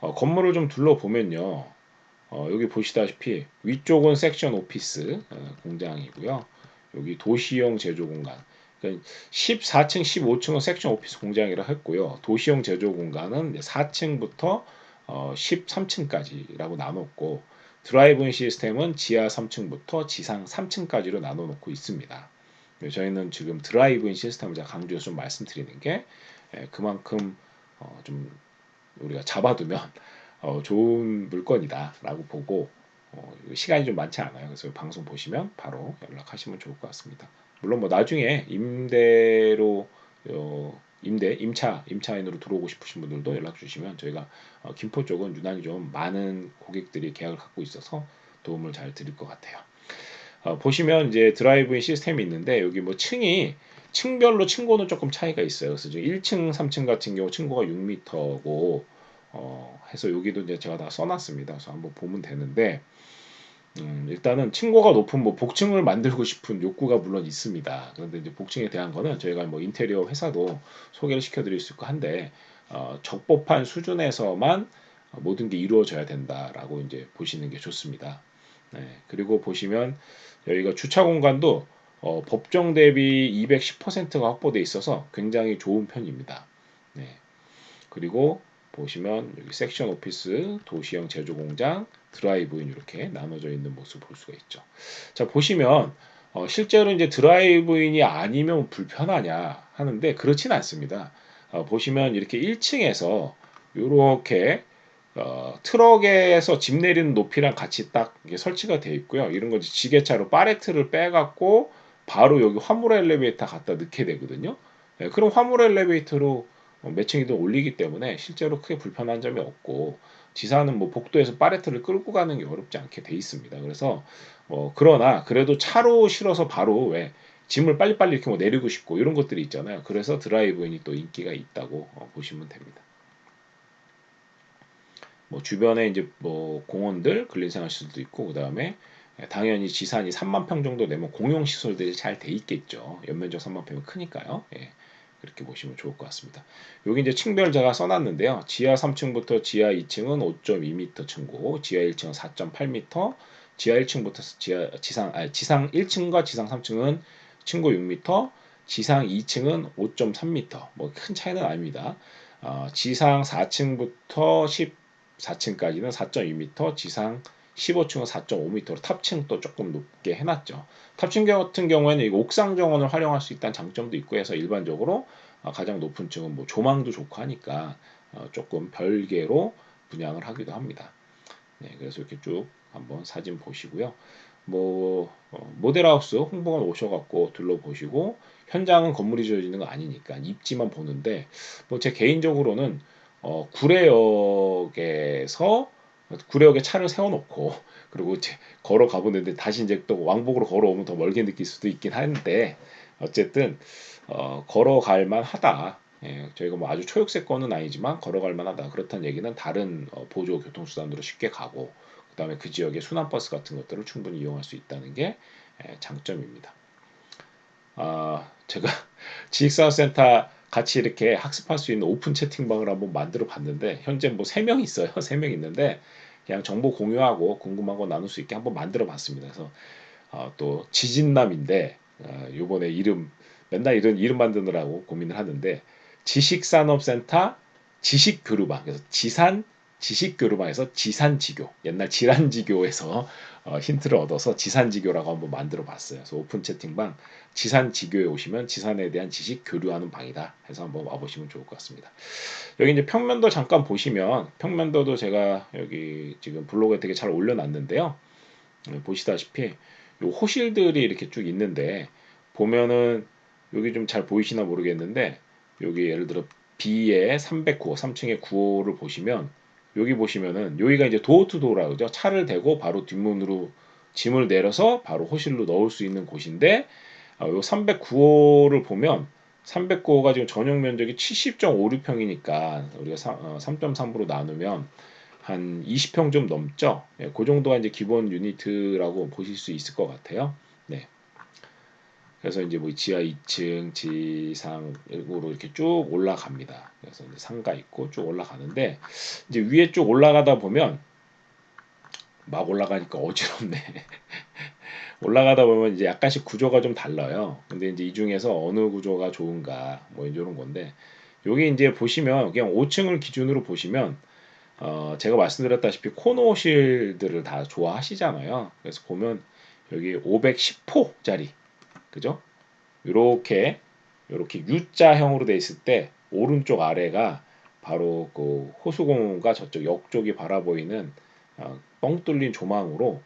어, 건물을 좀 둘러보면요. 어, 여기 보시다시피 위쪽은 섹션 오피스 어, 공장이고요. 여기 도시형 제조 공간. 그러니까 14층, 15층은 섹션 오피스 공장이라 했고요. 도시형 제조 공간은 4층부터 어, 13층까지라고 나눴고 드라이브인 시스템은 지하 3층부터 지상 3층까지로 나눠 놓고 있습니다. 저희는 지금 드라이브인 시스템을 강조해서 좀 말씀드리는 게 예, 그만큼 어, 좀 우리가 잡아두면 어, 좋은 물건이다라고 보고 어, 시간이 좀 많지 않아요. 그래서 방송 보시면 바로 연락하시면 좋을 것 같습니다. 물론 뭐 나중에 임대로 어, 임대 임차 임차인으로 들어오고 싶으신 분들도 연락 주시면 저희가 어, 김포 쪽은 유난히 좀 많은 고객들이 계약을 갖고 있어서 도움을 잘 드릴 것 같아요. 어, 보시면 이제 드라이브인 시스템이 있는데 여기 뭐 층이 층별로 층고는 조금 차이가 있어요. 그래서 1층, 3층 같은 경우 층고가 6m고 어, 해서 여기도 이제 제가 다 써놨습니다. 그래서 한번 보면 되는데 음, 일단은 층고가 높은 뭐 복층을 만들고 싶은 욕구가 물론 있습니다. 그런데 이제 복층에 대한 거는 저희가 뭐 인테리어 회사도 소개를 시켜드릴 수 있고 한데 어, 적법한 수준에서만 모든 게 이루어져야 된다라고 이제 보시는 게 좋습니다. 네, 그리고 보시면 여기가 주차 공간도 어, 법정 대비 210%가 확보돼 있어서 굉장히 좋은 편입니다. 네, 그리고 보시면 여기 섹션 오피스, 도시형 제조 공장, 드라이브인 이렇게 나눠져 있는 모습 볼 수가 있죠. 자 보시면 어, 실제로 이제 드라이브인이 아니면 불편하냐 하는데 그렇진 않습니다. 어, 보시면 이렇게 1층에서 이렇게 어, 트럭에서 짐 내리는 높이랑 같이 딱 설치가 되어 있고요. 이런 거 지게차로 파레트를 빼갖고 바로 여기 화물 엘리베이터 갖다 넣게 되거든요. 네, 그럼 화물 엘리베이터로 어, 매칭이든 올리기 때문에 실제로 크게 불편한 점이 없고 지사는 뭐 복도에서 파레트를 끌고 가는 게 어렵지 않게 돼 있습니다. 그래서 뭐 그러나 그래도 차로 실어서 바로 왜 짐을 빨리빨리 이렇게 뭐 내리고 싶고 이런 것들이 있잖아요. 그래서 드라이브인이 또 인기가 있다고 어, 보시면 됩니다. 뭐 주변에 이제 뭐 공원들 근린생활시설도 있고 그 다음에 당연히 지산이 3만 평 정도 되면 공용 시설들이 잘 돼 있겠죠. 연면적 3만 평이 크니까요. 예. 그렇게 보시면 좋을 것 같습니다. 여기 이제 층별 제가 써놨는데요. 지하 3층부터 지하 2층은 5.2m 층고, 지하 1층은 4.8m, 지하 1층부터 지하 지상 아 지상 1층과 지상 3층은 층고 6m, 지상 2층은 5.3m. 뭐 큰 차이는 아닙니다. 어, 지상 4층부터 14층까지는 4.2m, 지상 15층은 4.5m로 탑층 또 조금 높게 해놨죠. 탑층 같은 경우에는 옥상 정원을 활용할 수 있다는 장점도 있고 해서 일반적으로 어, 가장 높은 층은 뭐 조망도 좋고 하니까 어, 조금 별개로 분양을 하기도 합니다. 네, 그래서 이렇게 쭉 한번 사진 보시고요. 뭐 어, 모델하우스 홍보관 오셔갖고 둘러보시고 현장은 건물이 지어지는 거 아니니까 입지만 보는데 뭐 제 개인적으로는 어, 구례역에서 구례역에 차를 세워놓고 그리고 걸어 가보는데 다시 이제 또 왕복으로 걸어오면 더 멀게 느낄 수도 있긴 한데 어쨌든 어, 걸어갈 만하다. 예, 저희가 뭐 아주 초역세권은 아니지만 걸어갈 만하다. 그렇다는 얘기는 다른 어, 보조 교통수단으로 쉽게 가고 그다음에 그 지역의 순환버스 같은 것들을 충분히 이용할 수 있다는 게 예, 장점입니다. 아, 제가 지식산업센터 같이 이렇게 학습할 수 있는 오픈 채팅방을 한번 만들어 봤는데 현재 뭐 세 명 있어요. 세 명 있는데 그냥 정보 공유하고 궁금한 거 나눌 수 있게 한번 만들어 봤습니다. 그래서 어, 또 지진남인데 어, 요번에 이름 맨날 이런 이름 만드느라고 고민을 하는데 지식산업센터 지식교류방 그래서 지산 지식교류방에서 지산지교 옛날 지란지교에서 어, 힌트를 얻어서 지산지교라고 한번 만들어 봤어요. 그래서 오픈 채팅방 지산지교에 오시면 지산에 대한 지식 교류하는 방이다 해서 한번 와보시면 좋을 것 같습니다. 여기 이제 평면도 잠깐 보시면 평면도도 제가 여기 지금 블로그에 되게 잘 올려놨는데요. 네, 보시다시피 요 호실들이 이렇게 쭉 있는데 보면은 여기 좀 잘 보이시나 모르겠는데 여기 예를 들어 B의 309호 3층의 9호를 보시면 여기 보시면은 여기가 이제 도어 투 도어라 그죠 차를 대고 바로 뒷문으로 짐을 내려서 바로 호실로 넣을 수 있는 곳인데 어, 요 309호를 보면 309호가 지금 전용 면적이 70.56평이니까 우리가 3.3으로 어, 나누면 한 20평 좀 넘죠. 예, 그 정도가 이제 기본 유니트라고 보실 수 있을 것 같아요. 네. 그래서 이제 뭐 지하 2층, 지상으로 이렇게 쭉 올라갑니다. 그래서 이제 상가 있고 쭉 올라가는데 이제 위에 쭉 올라가다 보면 막 올라가니까 어지럽네. 올라가다 보면 이제 약간씩 구조가 좀 달라요. 근데 이제 이 중에서 어느 구조가 좋은가 뭐 이런 건데 여기 이제 보시면 그냥 5층을 기준으로 보시면 어 제가 말씀드렸다시피 코너실들을 다 좋아하시잖아요. 그래서 보면 여기 510호짜리 그죠? 이렇게 이렇게 U자형으로 돼 있을 때 오른쪽 아래가 바로 그 호수공원과 저쪽 역 쪽이 바라보이는 어, 뻥 뚫린 조망으로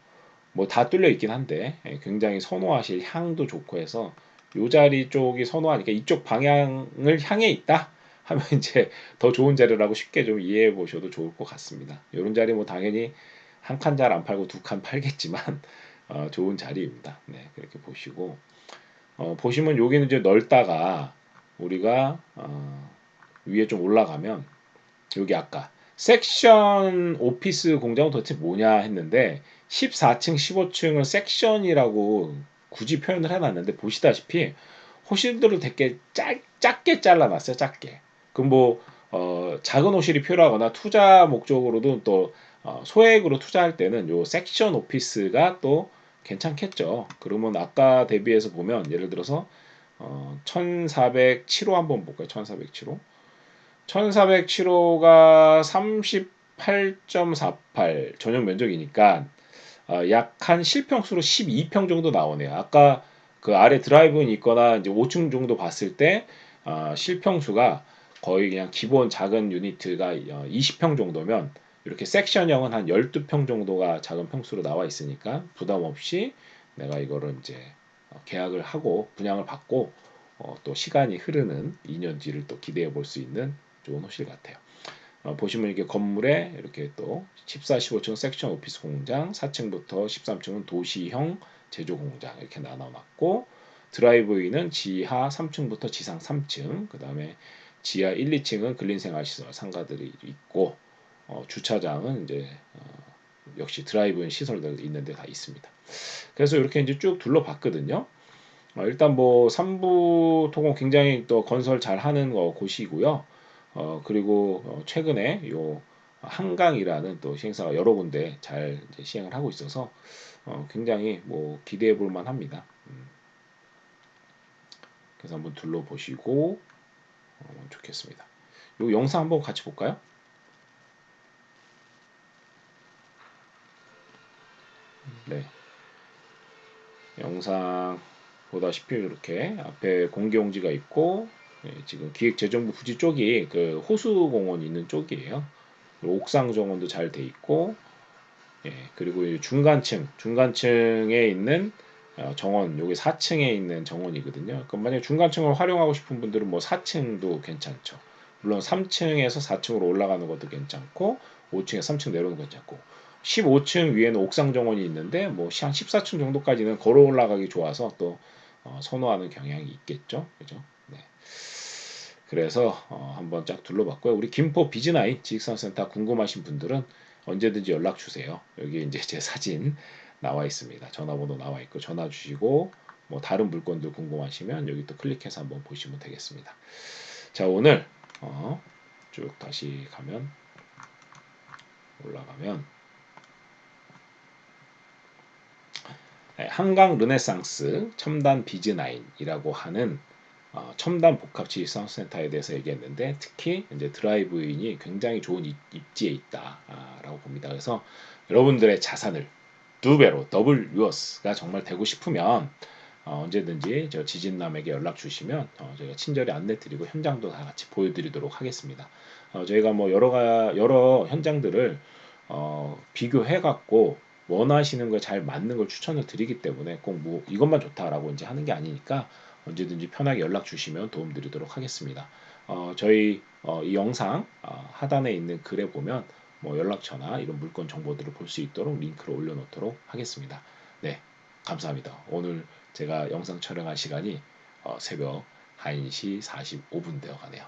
뭐 다 뚫려 있긴 한데 예, 굉장히 선호하실 향도 좋고 해서 요 자리 쪽이 선호하니까 이쪽 방향을 향해 있다 하면 이제 더 좋은 자리라고 쉽게 좀 이해해 보셔도 좋을 것 같습니다. 이런 자리 뭐 당연히 한 칸 잘 안 팔고 두 칸 팔겠지만 어, 좋은 자리입니다. 네, 그렇게 보시고 어, 보시면 여기는 이제 넓다가 우리가 어, 위에 좀 올라가면 여기 아까 섹션 오피스 공장은 도대체 뭐냐 했는데 14층, 15층을 섹션이라고 굳이 표현을 해놨는데 보시다시피 호실들을 되게 짧, 작게 잘라놨어요. 작게. 그럼 뭐 어, 작은 호실이 필요하거나 투자 목적으로도 또 어, 소액으로 투자할 때는 요 섹션 오피스가 또 괜찮겠죠. 그러면 아까 대비해서 보면 예를 들어서 어, 1407호 한번 볼까요? 1407호. 1407호가 38.48 전용 면적이니까 어, 약한 실평수로 12평 정도 나오네요. 아까 그 아래 드라이브는 있거나 이제 5층 정도 봤을 때 어, 실평수가 거의 그냥 기본 작은 유니트가 20평 어, 정도면 이렇게 섹션형은 한 12평 정도가 작은 평수로 나와 있으니까 부담 없이 내가 이거를 이제 어, 계약을 하고 분양을 받고 어, 또 시간이 흐르는 2년 뒤를 또 기대해 볼 수 있는 좋은 호실 같아요. 어, 보시면 이렇게 건물에 이렇게 또 14, 15층 섹션 오피스 공장, 4층부터 13층은 도시형 제조 공장 이렇게 나눠놨고 드라이브웨이는 지하 3층부터 지상 3층, 그 다음에 지하 1, 2층은 근린생활시설 상가들이 있고 어, 주차장은 이제 어, 역시 드라이브인 시설들 있는데 다 있습니다. 그래서 이렇게 이제 쭉 둘러봤거든요. 어, 일단 뭐 삼부 토공 굉장히 또 건설 잘 하는 어, 곳이고요. 어, 그리고 어, 최근에 요 한강이라는 또 시행사가 여러 군데 잘 시행을 하고 있어서 어, 굉장히 뭐 기대해 볼 만합니다. 음. 그래서 한번 둘러보시고 어, 좋겠습니다. 요 영상 한번 같이 볼까요? 영상 보다시피 이렇게 앞에 공개용지가 있고 예, 지금 기획재정부 부지 쪽이 그 호수공원 있는 쪽이에요. 옥상 정원도 잘 돼 있고 예, 그리고 중간층 중간층에 있는 어, 정원 여기 4층에 있는 정원이거든요. 그럼 만약 중간층을 활용하고 싶은 분들은 뭐 4층도 괜찮죠. 물론 3층에서 4층으로 올라가는 것도 괜찮고 5층에 3층 내려오는 것도 괜찮고 15층 위에는 옥상 정원이 있는데 뭐 한 14층 정도까지는 걸어 올라가기 좋아서 또 어, 선호하는 경향이 있겠죠. 그죠? 네. 그래서 어, 한번 쫙 둘러봤고요. 우리 김포 비즈나인 지식산센터 궁금하신 분들은 언제든지 연락 주세요. 여기 이제 제 사진 나와 있습니다. 전화번호 나와 있고 전화 주시고 뭐 다른 물건들 궁금하시면 여기 또 클릭해서 한번 보시면 되겠습니다. 자 오늘 어, 쭉 다시 가면 올라가면 한강 르네상스 첨단 비즈나인이라고 하는 어, 첨단 복합 지식산업센터에 대해서 얘기했는데 특히 이제 드라이브인이 굉장히 좋은 입지에 있다라고 봅니다. 그래서 여러분들의 자산을 두 배로 더블 유어스가 정말 되고 싶으면 어, 언제든지 저 지진남에게 연락 주시면 어, 저희가 친절히 안내 드리고 현장도 다 같이 보여드리도록 하겠습니다. 어, 저희가 뭐 여러 가 여러 현장들을 어, 비교해 갖고 원하시는 걸잘 맞는 걸 추천을 드리기 때문에 꼭 뭐 이것만 좋다라고 이제 하는 게 아니니까 언제든지 편하게 연락 주시면 도움 드리도록 하겠습니다. 어, 저희 어, 이 영상 어, 하단에 있는 글에 보면 뭐 연락처나 이런 물건 정보들을 볼 수 있도록 링크를 올려놓도록 하겠습니다. 네, 감사합니다. 오늘 제가 영상 촬영한 시간이 어, 새벽 1시 45분 되어 가네요.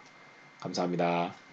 감사합니다.